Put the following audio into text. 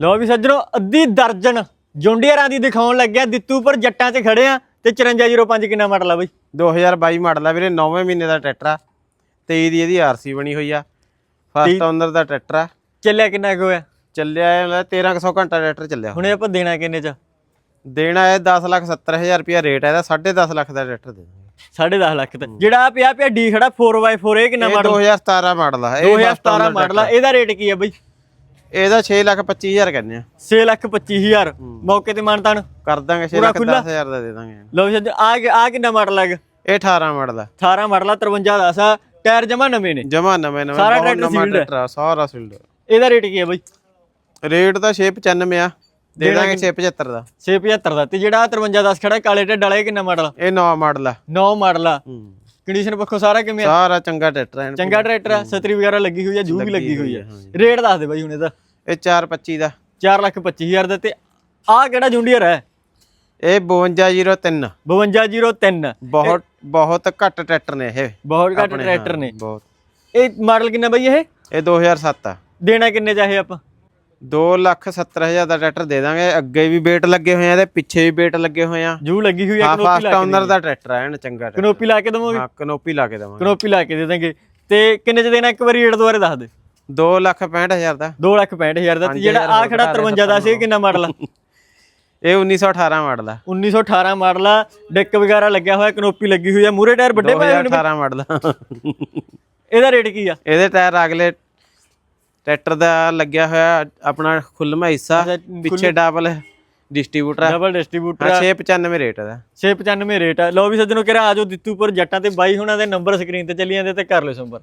ਲਓ ਵੀ ਸੱਜਣੋ ਅੱਧੀ ਦਰਜਨ ਜੁੰਡੀਅਰਾਂ ਦੀ ਦਿਖਾਉਣ ਲੱਗਿਆ। ਦਿੱਤੂਪੁਰ ਜੱਟਾਂ 'ਚ ਖੜੇ ਆ ਤੇ 5405 ਕਿੰਨਾ ਮਾਡਲ ਆ ਬਈ? 2022 ਮਾਡਲ ਆ ਵੀਰੇ 9ਵੇਂ ਮਹੀਨੇ ਦਾ ਟਰੈਕਟਰ ਆ। 23 ਦੀ ਇਹਦੀ ਆਰਸੀ ਬਣੀ ਹੋਈ ਆ। ਫਸਟ ਓਨਰ ਦਾ ਟਰੈਕਟਰ ਆ। ਚੱਲਿਆ ਕਿੰਨਾ ਕੁ ਹੋਇਆ? ਚੱਲਿਆ ਇਹ 1300 ਘੰਟਾ ਟਰੈਕਟਰ ਚੱਲਿਆ ਹੁਣ। ਇਹ ਆਪਾਂ ਦੇਣਾ ਕਿੰਨੇ 'ਚ? ਦੇਣਾ ਹੈ 10 ਲੱਖ 70 ਹਜ਼ਾਰ ਰੁਪਿਆ ਰੇਟ ਹੈ ਇਹਦਾ 10.5 ਲੱਖ ਦਾ ਟਰੈਕਟਰ ਦੇ ਦਾਂਗੇ 10.5 ਲੱਖ ਤੇ ਜਿਹੜਾ ਆ ਪਿਆ ਪਿਆ ਡੀ ਖੜਾ 4x4 ਇਹ ਕਿੰਨਾ ਮਾਡਲ? 2017 ਮਾਡਲ ਆ ਇਹ 2017 ਮਾਡਲ ਆ। ਇਹਦਾ ਰੇਟ ਕੀ ਆ ਬਈ? ਇਹਦਾ 6 ਲੱਖ 25 ਹਜ਼ਾਰ ਕਹਿੰਦੇ ਆ। 6 ਲੱਖ 25000 ਮੌਕੇ ਤੇ ਮਾਨਤਾਨ ਕਰ ਦਾਂਗੇ 6 ਪੂਰਾ ਲੱਖ ਖੁੱਲਾ? 10 ਹਜ਼ਾਰ ਦਾ ਦੇ ਦਾਂਗੇ। ਲਓ ਸੱਜ ਆ ਆ ਕਿੰਨਾ ਮਾਡਲ ਹੈਗਾ ਇਹ? 18 ਮਾਡਲ ਆ। 18 ਮਾਡਲ ਆ 53 10 ਆ। ਟਾਇਰ ਜਮਾ ਨਵੇਂ ਨੇ। ਜਮਾ ਨਵੇਂ ਨਵੇਂ। ਸਾਰਾ ਹੈ। tractor ਆ, ਸਾਰਾ ਸੀਲਡ ਇਹਦਾ ਰੇਟ ਕੀ ਆ ਬਈ? ਰੇਟ ਤਾਂ 695 ਆ। ਦੇ ਦਾਂਗੇ 675 ਦਾ। 675 ਦਾ। ਤੇ ਜਿਹੜਾ 53 10 ਖੜਾ ਕਾਲੇ ਢੱਡ ਵਾਲਾ ਇਹ ਕਿੰਨਾ ਮਾਡਲ ਇਹ ਨਵਾਂ ਮਾਡਲ ਆ। 9 ਮਾਡਲ ਆ। ਹੂੰ। ਕੰਡੀਸ਼ਨ ਪੱਖੋਂ ਸਾਰਾ ਕਿਵੇਂ ਆ? ਸਾਰਾ ਚੰਗਾ ਟਰੈਕਟਰ ਹੈ ਚੰਗਾ ਟਰੈਕਟਰ ਆ ਛਤਰੀ ਵਗੈਰਾ ਲੱਗੀ ਹੋਈ ਆ ਜੂ ਵੀ ਲੱਗੀ ਹੋਈ ਆ। ਰੇਟ ਦੱਸ ਦੇ ਬਾਈ ਹੁਣ ਇਹਦਾ। ਇਹ 425 ਦਾ। 4 ਲੱਖ 25000 ਦਾ ਤੇ ਆ ਕਿਹੜਾ ਜੁੰਡੀਅਰ ਹੈ? ਇਹ 5203 5203 ਬਹੁਤ ਬਹੁਤ ਘੱਟ ਟਰੈਕਟਰ ਨੇ ਇਹ। ਬਹੁਤ ਘੱਟ ਟਰੈਕਟਰ ਨੇ। ਬਹੁਤ। ਇਹ ਮਾਡਲ ਕਿੰਨਾ ਬਈ ਇਹ? ਇਹ 2007 ਆ। ਦੇਣਾ ਕਿੰਨੇ ਚਾਹੇ ਆਪਾਂ? 2 ਲੱਖ 70 ਹਜ਼ਾਰ ਦਾ ਟਰੈਕਟਰ ਦੇ ਦਾਂਗੇ। ਅੱਗੇ ਵੀ ਵੇਟ ਲੱਗੇ ਹੋਏ ਆ ਤੇ ਪਿੱਛੇ ਵੀ ਵੇਟ ਲੱਗੇ ਹੋਏ ਆ। ਜੂ ਲੱਗੀ ਹੋਈ ਆ ਕਨੋਪੀ ਲਾ ਕੇ ਓਨਰ ਦਾ ਟਰੈਕਟਰ ਹੈ ਐਨ ਚੰਗਾ। ਕਨੋਪੀ ਲਾ ਕੇ ਦਵਾਂਗੇ? ਹਾਂ ਕਨੋਪੀ ਲਾ ਕੇ ਦੇਵਾਂਗੇ। ਕਨੋਪੀ ਲਾ ਕੇ ਦੇ ਦਾਂਗੇ ਤੇ ਕਿੰਨੇ ਚ ਦੇਣਾ? ਇੱਕ ਵਾਰੀ ਰੇਟ ਦੁਬਾਰੇ ਦੱਸ ਦੇ। 2 ਲੱਖ 65 ਹਜ਼ਾਰ ਦਾ। 2 ਲੱਖ 65000 ਦਾ ਤੇ ਜਿਹੜਾ ਆ ਖੜਾ 53 ਦਾ ਸੀ ਕਿੰਨਾ ਮਾਡਲ ਆ? ਇਹ 1918 ਮਾਡਲ ਆ। 1918 ਮਾਡਲ ਆ ਡੈਕ ਵਗੈਰਾ ਲੱਗਿਆ ਹੋਇਆ ਕਨੋਪੀ ਲੱਗੀ ਹੋਈ ਆ ਮੂਰੇ ਟਾਇਰ ਵੱਡੇ ਪਏ ਹੋਏ ਨੇ 2018 ਮਾਡਲ ਆ। ਇਹਦਾ ਰੇਟ ਕੀ ਆ? ਇਹਦੇ ਟਾਇਰ ਅਗਲੇ ਟਰੈਕਟਰ ਦਾ ਲੱਗਿਆ ਹੋਇਆ ਆਪਣਾ ਖੁੱਲਮਾ ਹਿੱਸਾ ਪਿੱਛੇ ਡਬਲ ਡਿਸਟ੍ਰੀਬਿਊਟਰ ਆ। ਡਬਲ ਡਿਸਟ੍ਰੀਬਿਊਟਰ ਹਾਂ, 695 ਰੇਟ ਇਹਦਾ। 695 ਰੇਟ ਆ। ਲਓ ਵੀ ਸੱਜਣੋ ਕਿਹੜਾ ਆਜੋ ਦਿੱਤੂਪੁਰ ਜੱਟਾਂ ਤੇ ਬਾਈ ਹੁਣਾਂ ਦੇ ਨੰਬਰ ਸਕਰੀਨ ਤੇ ਚੱਲੀ ਜਾਂਦੇ ਤੇ ਕਰ ਲਿਓ ਸੰਪਰਕ